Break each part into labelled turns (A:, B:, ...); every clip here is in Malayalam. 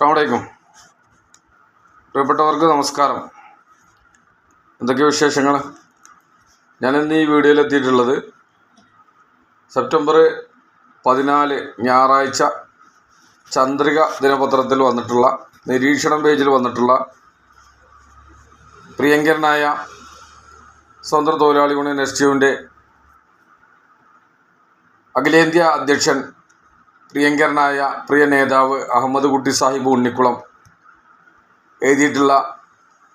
A: അസ്സാമലൈക്കും പ്രിയപ്പെട്ടവർക്ക് നമസ്കാരം. എന്തൊക്കെ വിശേഷങ്ങൾ ഞാനിന്ന് ഈ വീഡിയോയിൽ എത്തിയിട്ടുള്ളത് സെപ്റ്റംബർ പതിനാല് ഞായറാഴ്ച ചന്ദ്രിക ദിനപത്രത്തിൽ വന്നിട്ടുള്ള നിരീക്ഷണം പേജിൽ വന്നിട്ടുള്ള പ്രിയങ്കരനായ സ്വതന്ത്ര തൊഴിലാളി യൂണിയൻ എസ് ടി യുവിന്റെ അഖിലേന്ത്യാ അധ്യക്ഷൻ പ്രിയങ്കരനായ പ്രിയ നേതാവ് അഹമ്മദ് കുട്ടി സാഹിബ് ഉണ്ണിക്കുളം എഴുതിയിട്ടുള്ള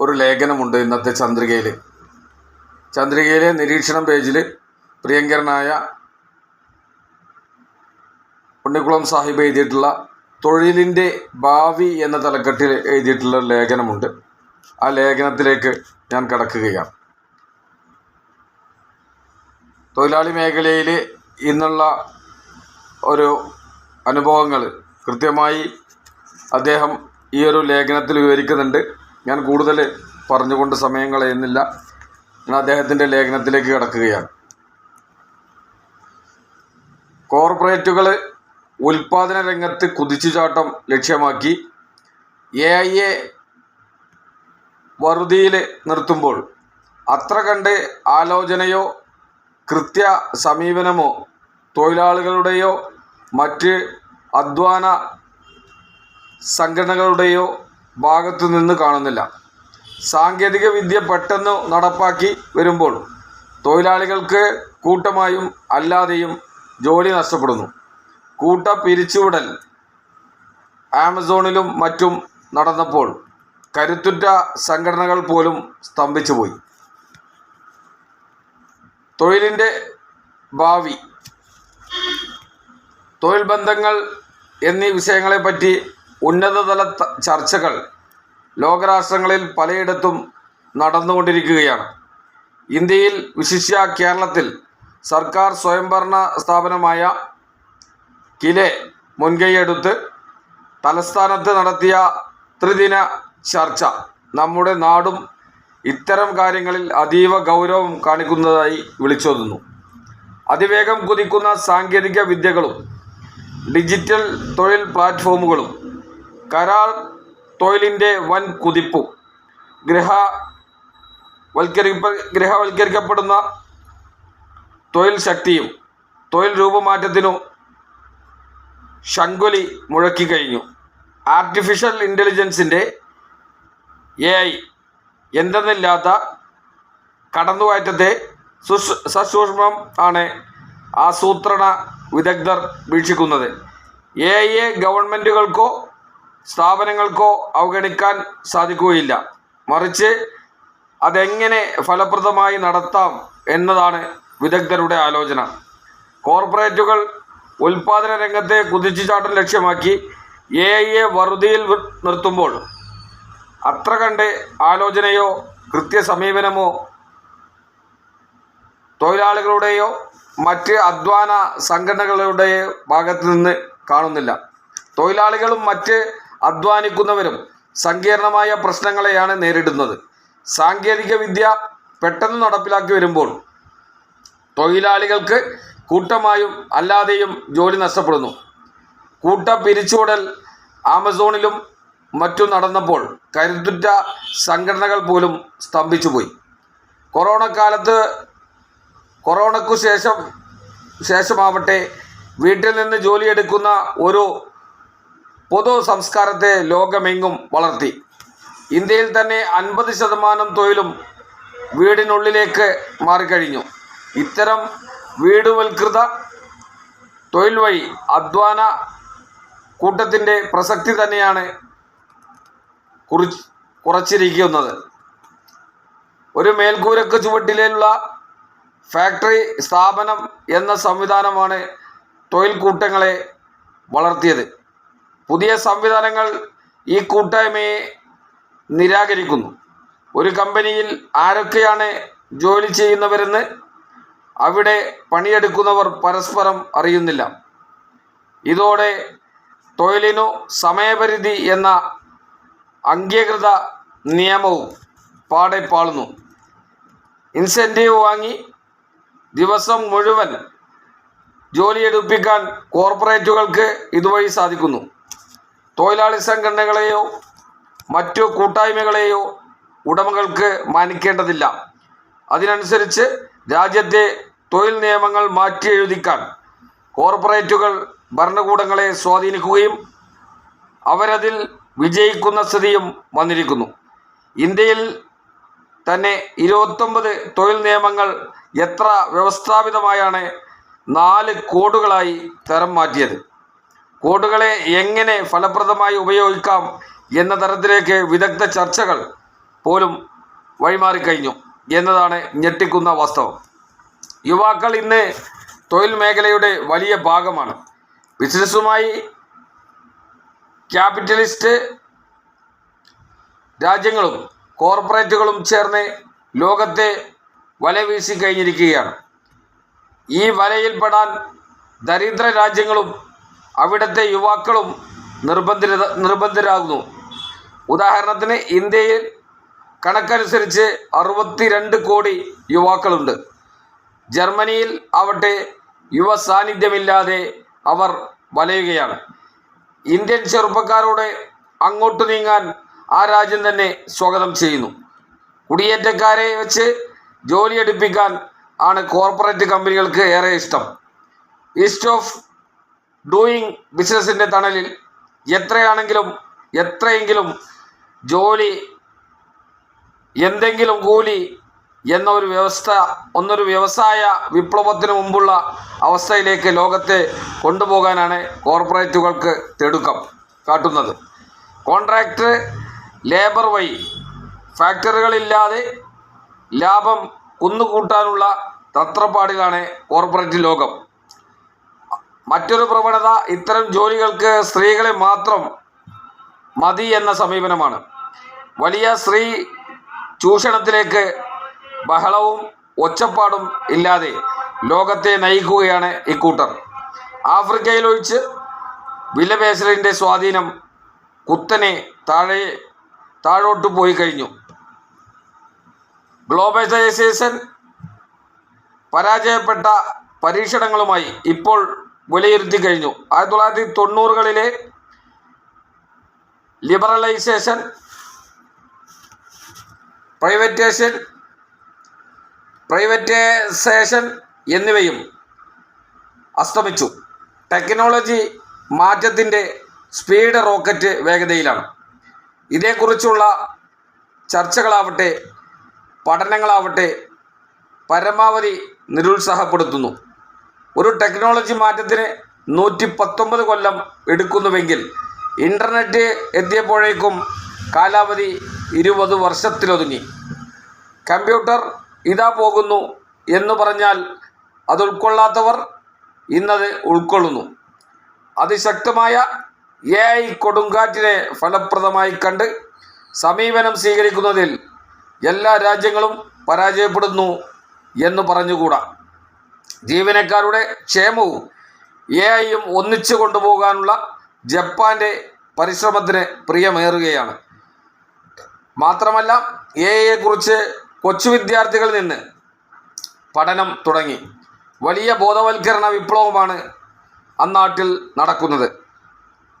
A: ഒരു ലേഖനമുണ്ട് ഇന്നത്തെ ചന്ദ്രികയിൽ ചന്ദ്രികയിലെ നിരീക്ഷണം പേജിൽ പ്രിയങ്കരനായ ഉണ്ണിക്കുളം സാഹിബ് എഴുതിയിട്ടുള്ള തൊഴിലിന്റെ ഭാവി എന്ന തലക്കെട്ടിൽ എഴുതിയിട്ടുള്ള ലേഖനമുണ്ട്. ആ ലേഖനത്തിലേക്ക് ഞാൻ കടക്കുകയാണ്. തൊഴിലാളി മേഖലയിൽ ഇന്നുള്ള ഒരു അനുഭവങ്ങൾ. കൃത്യമായി അദ്ദേഹം ഈ ഒരു ലേഖനത്തിൽ വിവരിക്കുന്നുണ്ട്. ഞാൻ കൂടുതൽ പറഞ്ഞുകൊണ്ട് സമയം കളയുന്നില്ല. ഞാൻ അദ്ദേഹത്തിന്റെ ലേഖനത്തിലേക്ക് കിടക്കുകയാണ്. കോർപ്പറേറ്റുകൾ ഉൽപാദന രംഗത്ത് കുതിച്ചുചാട്ടം ലക്ഷ്യമാക്കി എ ഐ എ വറുതിയിൽ നിർത്തുമ്പോൾ അത്ര കണ്ട് ആലോചനയോ കൃത്യ സമീപനമോ തൊഴിലാളികളുടെയോ മറ്റ് അധ്വാന സംഘടനകളുടെയോ ഭാഗത്തു നിന്ന് കാണുന്നില്ല. സാങ്കേതിക വിദ്യ പെട്ടെന്ന് നടപ്പാക്കി വരുമ്പോൾ തൊഴിലാളികൾക്ക് കൂട്ടമായും അല്ലാതെയും ജോലി നഷ്ടപ്പെടുന്നു. കൂട്ട പിരിച്ചുവിടൽ ആമസോണിലും മറ്റും നടന്നപ്പോൾ കരുത്തുറ്റ സംഘടനകൾ പോലും സ്തംഭിച്ചുപോയി. തൊഴിലിന്റെ ഭാവി തൊഴിൽ ബന്ധങ്ങൾ എന്നീ വിഷയങ്ങളെപ്പറ്റി ഉന്നതതല ചർച്ചകൾ ലോകരാഷ്ട്രങ്ങളിൽ പലയിടത്തും നടന്നുകൊണ്ടിരിക്കുകയാണ്. ഇന്ത്യയിൽ വിശിഷ്യ കേരളത്തിൽ സർക്കാർ സ്വയംഭരണ സ്ഥാപനമായ കിലെ മുൻകൈയെടുത്ത് തലസ്ഥാനത്ത് നടത്തിയ ത്രിദിന ചർച്ച നമ്മുടെ നാടും ഇത്തരം കാര്യങ്ങളിൽ അതീവ ഗൗരവം കാണിക്കുന്നതായി വിളിച്ചോതുന്നു. അതിവേഗം കുതിക്കുന്ന സാങ്കേതിക വിദ്യകളും ഡിജിറ്റൽ തൊഴിൽ പ്ലാറ്റ്ഫോമുകളും കരാർ തൊഴിലിന്റെ വൻ കുതിപ്പും. ഗൃഹ വൽക്കരിപ്പ ഗൃഹവൽക്കരിക്കപ്പെടുന്ന തൊഴിൽ ശക്തിയും തൊഴിൽ രൂപമാറ്റത്തിനും ശങ്കുലി മുഴക്കി കഴിഞ്ഞു. ആർട്ടിഫിഷ്യൽ ഇന്റലിജൻസിന്റെ എ ഐ എന്തെന്നില്ലാത്ത കടന്നുകയറ്റത്തെ സുഷ് സസൂക്ഷ്മം ആണ് ആസൂത്രണ വിദഗ്ധർ വീക്ഷിക്കുന്നത്. എ ഐയെ ഗവൺമെന്റുകൾക്കോ സ്ഥാപനങ്ങൾക്കോ അവഗണിക്കാൻ സാധിക്കുകയില്ല. മറിച്ച് അതെങ്ങനെ ഫലപ്രദമായി നടത്താം എന്നതാണ് വിദഗ്ധരുടെ ആലോചന. കോർപ്പറേറ്റുകൾ ഉൽപാദന രംഗത്തെ കുതിച്ചുചാട്ടം ലക്ഷ്യമാക്കി എ ഐയെ വറുതിയിൽ വി- നിർത്തുമ്പോൾ അത്ര കണ്ട് ആലോചനയോ കൃത്യസമീപനമോ തൊഴിലാളികളുടെയോ മറ്റ് അധ്വാന സംഘടനകളുടെയോ ഭാഗത്ത് നിന്ന് കാണുന്നില്ല. തൊഴിലാളികളും മറ്റ് അധ്വാനിക്കുന്നവരും സങ്കീർണമായ പ്രശ്നങ്ങളെയാണ് നേരിടുന്നത്. സാങ്കേതിക വിദ്യ പെട്ടെന്ന് നടപ്പിലാക്കി വരുമ്പോൾ തൊഴിലാളികൾക്ക് കൂട്ടമായും അല്ലാതെയും ജോലി നഷ്ടപ്പെടുന്നു. കൂട്ട പിരിച്ചുവിടൽ ആമസോണിലും മറ്റും നടന്നപ്പോൾ കരുത്തുറ്റ സംഘടനകൾ പോലും സ്തംഭിച്ചുപോയി. കൊറോണ കാലത്ത് കൊറോണയ്ക്കു ശേഷം ശേഷമാവട്ടെ വീട്ടിൽ നിന്ന് ജോലിയെടുക്കുന്ന ഒരു പൊതു സംസ്കാരത്തെ ലോകമെങ്ങും വളർത്തി. ഇന്ത്യയിൽ തന്നെ അൻപത് ശതമാനം തൊഴിലും വീടിനുള്ളിലേക്ക് മാറിക്കഴിഞ്ഞു. ഇത്തരം വീടുവൽകൃത തൊഴിൽ വഴി അധ്വാന കൂട്ടത്തിന്റെ പ്രസക്തി തന്നെയാണ് കുറി കുറച്ചിരിക്കുന്നത്. ഒരു മേൽക്കൂരക്ക് ചുവട്ടിലുള്ള ഫാക്ടറി സ്ഥാപനം എന്ന സംവിധാനമാണ് തൊഴിൽ കൂട്ടങ്ങളെ വളർത്തിയത്. പുതിയ സംവിധാനങ്ങൾ ഈ കൂട്ടായ്മയെ നിരാകരിക്കുന്നു. ഒരു കമ്പനിയിൽ ആരൊക്കെയാണ് ജോലി ചെയ്യുന്നവരെന്ന് അവിടെ പണിയെടുക്കുന്നവർ പരസ്പരം അറിയുന്നില്ല. ഇതോടെ തൊഴിലിനു സമയപരിധി എന്ന അംഗീകൃത നിയമവും പാടെ പാളുന്നു. ഇൻസെന്റീവ് വാങ്ങി ദിവസം മുഴുവൻ ജോലിയെടുപ്പിക്കാൻ കോർപ്പറേറ്റുകൾക്ക് ഇതുവഴി സാധിക്കുന്നു. തൊഴിലാളി സംഘടനകളെയോ മറ്റു കൂട്ടായ്മകളെയോ ഉടമകൾക്ക് മാനിക്കേണ്ടതില്ല. അതിനനുസരിച്ച് രാജ്യത്തെ തൊഴിൽ നിയമങ്ങൾ മാറ്റി എഴുതിക്കാൻ കോർപ്പറേറ്റുകൾ ഭരണകൂടങ്ങളെ സ്വാധീനിക്കുകയും അവരതിൽ വിജയിക്കുന്ന സ്ഥിതിയും വന്നിരിക്കുന്നു. ഇന്ത്യയിൽ തന്നെ ഇരുപത്തൊമ്പത് തൊഴിൽ നിയമങ്ങൾ എത്ര വ്യവസ്ഥാപിതമായാണ് നാല് കോഡുകളായി തരം മാറ്റിയത്. കോഡുകളെ എങ്ങനെ ഫലപ്രദമായി ഉപയോഗിക്കാം എന്ന തരത്തിലേക്ക് വിദഗ്ധ ചർച്ചകൾ പോലും വഴിമാറിക്കഴിഞ്ഞു എന്നതാണ് ഞെട്ടിക്കുന്ന വാസ്തവം. യുവാക്കൾ ഇന്ന് തൊഴിൽ മേഖലയുടെ വലിയ ഭാഗമാണ്. ബിസിനസ്സുമായി ക്യാപിറ്റലിസ്റ്റ് രാജ്യങ്ങളും കോർപ്പറേറ്റുകളും ചേർന്ന് ലോകത്തെ വല വീശി കഴിഞ്ഞിരിക്കുകയാണ്. ഈ വലയിൽപ്പെടാൻ ദരിദ്ര രാജ്യങ്ങളും അവിടുത്തെ യുവാക്കളും നിർബന്ധിത നിർബന്ധരാകുന്നു ഉദാഹരണത്തിന് ഇന്ത്യയിൽ കണക്കനുസരിച്ച് അറുപത്തിരണ്ട് കോടി യുവാക്കളുണ്ട്. ജർമ്മനിയിൽ ആവട്ടെ യുവ സാന്നിധ്യമില്ലാതെ അവർ വലയുകയാണ്. ഇന്ത്യൻ ചെറുപ്പക്കാരോട് അങ്ങോട്ട് നീങ്ങാൻ ആ രാജ്യം തന്നെ സ്വാഗതം ചെയ്യുന്നു. കുടിയേറ്റക്കാരെ വെച്ച് ജോലി ജോലിയെടുപ്പിക്കാൻ ആണ് കോർപ്പറേറ്റ് കമ്പനികൾക്ക് ഏറെ ഇഷ്ടം. ഈസ്റ്റ് ഓഫ് ഡൂയിങ് ബിസിനസ്സിന്റെ തണലിൽ എത്രയാണെങ്കിലും എത്രയെങ്കിലും ജോലി എന്തെങ്കിലും കൂലി എന്ന ഒരു വ്യവസ്ഥ ഒന്നൊരു വ്യവസായ വിപ്ലവത്തിന് മുമ്പുള്ള അവസ്ഥയിലേക്ക് ലോകത്തെ കൊണ്ടുപോകാനാണ് കോർപ്പറേറ്റുകൾക്ക് തിടുക്കം കാട്ടുന്നത്. കോൺട്രാക്ട് ലേബർ വഴി ഫാക്ടറികളില്ലാതെ ലാഭം കുന്നുകൂട്ടാനുള്ള തത്രപ്പാടിലാണ് കോർപ്പറേറ്റ് ലോകം. മറ്റൊരു പ്രവണത ഇത്തരം ജോലികൾക്ക് സ്ത്രീകളെ മാത്രം മതി എന്ന സമീപനമാണ്. വലിയ സ്ത്രീ ചൂഷണത്തിലേക്ക് ബഹളവും ഒച്ചപ്പാടും ഇല്ലാതെ ലോകത്തെ നയിക്കുകയാണ് ഇക്കൂട്ടർ. ആഫ്രിക്കയിലൊഴിച്ച് വിലപേശലിന്റെ സ്വാധീനം കുത്തനെ താഴെ താഴോട്ട് പോയി കഴിഞ്ഞു. ഗ്ലോബലൈസേഷൻ പരാജയപ്പെട്ട പരീക്ഷണങ്ങളുമായി ഇപ്പോൾ വിലയിരുത്തി കഴിഞ്ഞു. ആയിരത്തി തൊള്ളായിരത്തി തൊണ്ണൂറുകളിലെ ലിബറലൈസേഷൻ പ്രൈവറ്റേഷൻ പ്രൈവറ്റൈസേഷൻ എന്നിവയും അസ്തമിച്ചു. ടെക്നോളജി മാറ്റത്തിന്റെ സ്പീഡ് റോക്കറ്റ് വേഗതയിലാണ്. ഇതേക്കുറിച്ചുള്ള ചർച്ചകളാവട്ടെ പഠനങ്ങളാവട്ടെ പരമാവധി നിരുത്സാഹപ്പെടുത്തുന്നു. ഒരു ടെക്നോളജി മാറ്റത്തിന് നൂറ്റി പത്തൊമ്പത് കൊല്ലം എടുക്കുന്നുവെങ്കിൽ ഇന്റർനെറ്റ് എത്തിയപ്പോഴേക്കും കാലാവധി ഇരുപത് വർഷത്തിലൊതുങ്ങി. കമ്പ്യൂട്ടർ ഇതാ പോകുന്നു എന്ന് പറഞ്ഞാൽ അത് ഉൾക്കൊള്ളാത്തവർ ഇന്നത് ഉൾക്കൊള്ളുന്നു. അതിശക്തമായ എ ഐ കൊടുങ്കാറ്റിനെ ഫലപ്രദമായി കണ്ട് സമീപനം സ്വീകരിക്കുന്നതിൽ എല്ലാ രാജ്യങ്ങളും പരാജയപ്പെടുന്നു എന്ന് പറഞ്ഞുകൂടാ. ജീവനക്കാരുടെ ക്ഷേമവും എ ഐയും ഒന്നിച്ചു കൊണ്ടുപോകാനുള്ള ജപ്പാന്റെ പരിശ്രമത്തിന് പ്രിയമേറുകയാണ്. മാത്രമല്ല എ ഐയെക്കുറിച്ച് കൊച്ചു വിദ്യാർത്ഥികളിൽ നിന്ന് പഠനം തുടങ്ങി. വലിയ ബോധവൽക്കരണ വിപ്ലവമാണ് അന്നാട്ടിൽ നടക്കുന്നത്.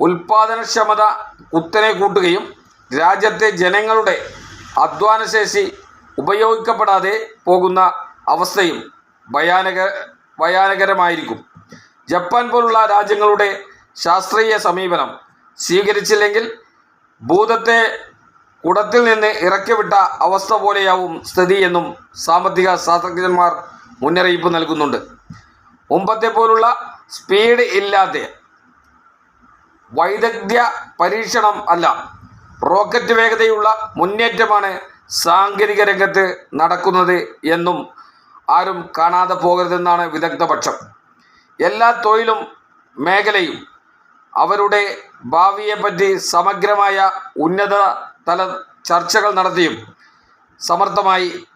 A: ഉൽപാദനക്ഷമത കുത്തനെ കൂട്ടുകയും രാജ്യത്തെ ജനങ്ങളുടെ അധ്വാനശേഷി ഉപയോഗിക്കപ്പെടാതെ പോകുന്ന അവസ്ഥയും ഭയാനക ഭയാനകരമായിരിക്കും. ജപ്പാൻ പോലുള്ള രാജ്യങ്ങളുടെ ശാസ്ത്രീയ സമീപനം സ്വീകരിച്ചില്ലെങ്കിൽ ഭൂതത്തെ കുടത്തിൽ നിന്ന് ഇറക്കിവിട്ട അവസ്ഥ പോലെയാവും സ്ഥിതി എന്നും സാമ്പത്തിക ശാസ്ത്രജ്ഞന്മാർ മുന്നറിയിപ്പ് നൽകുന്നുണ്ട്. മുമ്പത്തെ പോലുള്ള സ്പീഡ് ഇല്ലാതെ വൈദഗ്ധ്യ പരീക്ഷണം അല്ല. റോക്കറ്റ് വേഗതയുള്ള മുന്നേറ്റമാണ് സാങ്കേതിക രംഗത്ത് നടക്കുന്നത് എന്നും ആരും കാണാതെ പോകരുതെന്നാണ് വിദഗ്ധപക്ഷം. എല്ലാ തൊഴിലും മേഖലയും അവരുടെ ഭാവിയെപ്പറ്റി സമഗ്രമായ ഉന്നത തല ചർച്ചകൾ നടത്തിയും സമർത്ഥമായി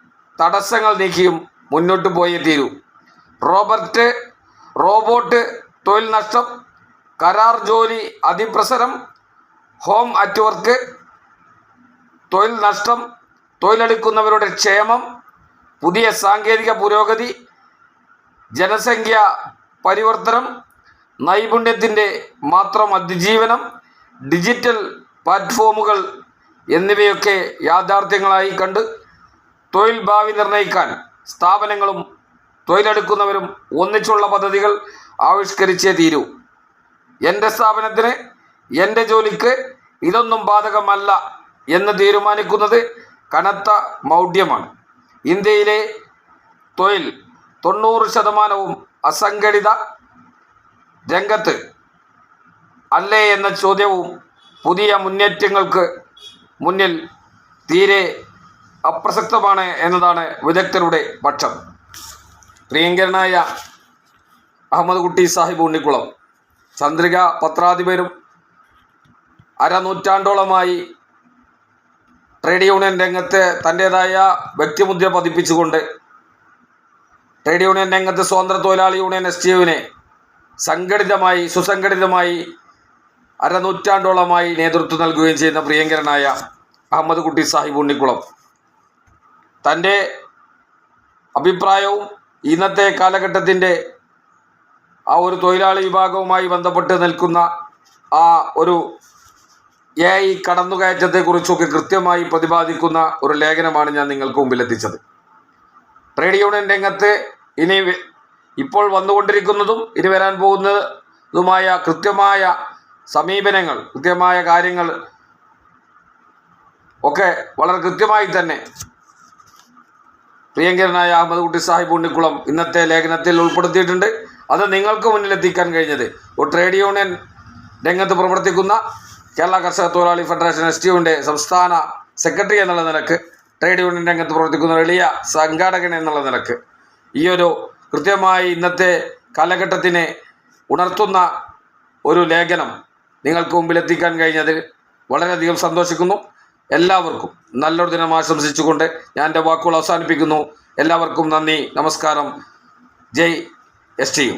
A: തടസ്സങ്ങൾ നീക്കിയും മുന്നോട്ട് പോയേ തീരൂ. റോബർട്ട് റോബോട്ട് തൊഴിൽ നഷ്ടം കരാർ ജോലി അതിപ്രസരം ഹോം അറ്റ് വർക്ക് തൊഴിൽ നഷ്ടം തൊഴിലെടുക്കുന്നവരുടെ ക്ഷേമം പുതിയ സാങ്കേതിക പുരോഗതി ജനസംഖ്യ പരിവർത്തനം നൈപുണ്യത്തിന്റെ മാത്രം അതിജീവനം ഡിജിറ്റൽ പ്ലാറ്റ്ഫോമുകൾ എന്നിവയൊക്കെ യാഥാർത്ഥ്യങ്ങളായി കണ്ട് തൊഴിൽ ഭാവി നിർണയിക്കാൻ സ്ഥാപനങ്ങളും തൊഴിലെടുക്കുന്നവരും ഒന്നിച്ചുള്ള പദ്ധതികൾ ആവിഷ്കരിച്ചേ തീരൂ. എന്റെ സ്ഥാപനത്തിന് എന്റെ ജോലിക്ക് ഇതൊന്നും ബാധകമല്ല എന്ന് തീരുമാനിക്കുന്നത് കനത്ത മൗഢ്യമാണ്. ഇന്ത്യയിലെ തൊഴിൽ തൊണ്ണൂറ് ശതമാനവും അസംഘടിത രംഗത്ത് അല്ലേ എന്ന ചോദ്യവും പുതിയ മുന്നേറ്റങ്ങൾക്ക് മുന്നിൽ തീരെ അപ്രസക്തമാണ് എന്നതാണ് വിദഗ്ധരുടെ പക്ഷം. പ്രിയങ്കരനായ അഹമ്മദ് കുട്ടി സാഹിബ് ഉണ്ണിക്കുളം ചന്ദ്രിക പത്രാധിപരും അരനൂറ്റാണ്ടോളമായി ട്രേഡ് യൂണിയൻ രംഗത്ത് തന്റേതായ വ്യക്തിമുദ്ര പതിപ്പിച്ചുകൊണ്ട് ട്രേഡ് യൂണിയൻ രംഗത്ത് Swatantra Thozhilali union S T യുവിനെ സംഘടിതമായി സുസംഘടിതമായി അരനൂറ്റാണ്ടോളമായി നേതൃത്വം നൽകുകയും ചെയ്യുന്ന പ്രിയങ്കരനായ അഹമ്മദ് കുട്ടി സാഹിബ് ഉണ്ണിക്കുളം. തന്റെ അഭിപ്രായവും ഇന്നത്തെ കാലഘട്ടത്തിന്റെ ആ ഒരു തൊഴിലാളി വിഭാഗവുമായി ബന്ധപ്പെട്ട് നിൽക്കുന്ന ആ ഒരു എ ഐ കടന്നുകയറ്റത്തെക്കുറിച്ചൊക്കെ കൃത്യമായി പ്രതിപാദിക്കുന്ന ഒരു ലേഖനമാണ് ഞാൻ നിങ്ങൾക്ക് മുമ്പിൽ എത്തിച്ചത് ട്രേഡ് യൂണിയൻ രംഗത്ത് ഇനി ഇപ്പോൾ വന്നുകൊണ്ടിരിക്കുന്നതും ഇനി വരാൻ പോകുന്നതുമായ കൃത്യമായ സമീപനങ്ങൾ കൃത്യമായ കാര്യങ്ങൾ ഒക്കെ വളരെ കൃത്യമായി തന്നെ പ്രിയങ്കരനായ അഹമ്മദ് കുട്ടി സാഹിബ് ഉണ്ണിക്കുളം ഇന്നത്തെ ലേഖനത്തിൽ ഉൾപ്പെടുത്തിയിട്ടുണ്ട്. അത് നിങ്ങൾക്ക് മുന്നിലെത്തിക്കാൻ കഴിഞ്ഞത്. ഒരു ട്രേഡ് യൂണിയൻ രംഗത്ത് പ്രവർത്തിക്കുന്ന കേരള കർഷക തൊഴിലാളി ഫെഡറേഷൻ എസ് ടി യുവിന്റെ സംസ്ഥാന സെക്രട്ടറി എന്നുള്ള നിലയ്ക്ക് ട്രേഡ് യൂണിയൻ രംഗത്ത് പ്രവർത്തിക്കുന്ന വലിയ സംഘാടകൻ എന്നുള്ള നിലയ്ക്ക് ഈ ഒരു കൃത്യമായി ഇന്നത്തെ കാലഘട്ടത്തിനെ ഉണർത്തുന്ന ഒരു ലേഖനം നിങ്ങൾക്ക് മുമ്പിൽ എത്തിക്കാൻ വളരെയധികം സന്തോഷിക്കുന്നു. എല്ലാവർക്കും നല്ലൊരു ദിനം ആശംസിച്ചുകൊണ്ട് ഞാൻ എന്റെ വാക്കുകൾ അവസാനിപ്പിക്കുന്നു. എല്ലാവർക്കും നന്ദി നമസ്കാരം. ജയ് എസ് ടി യു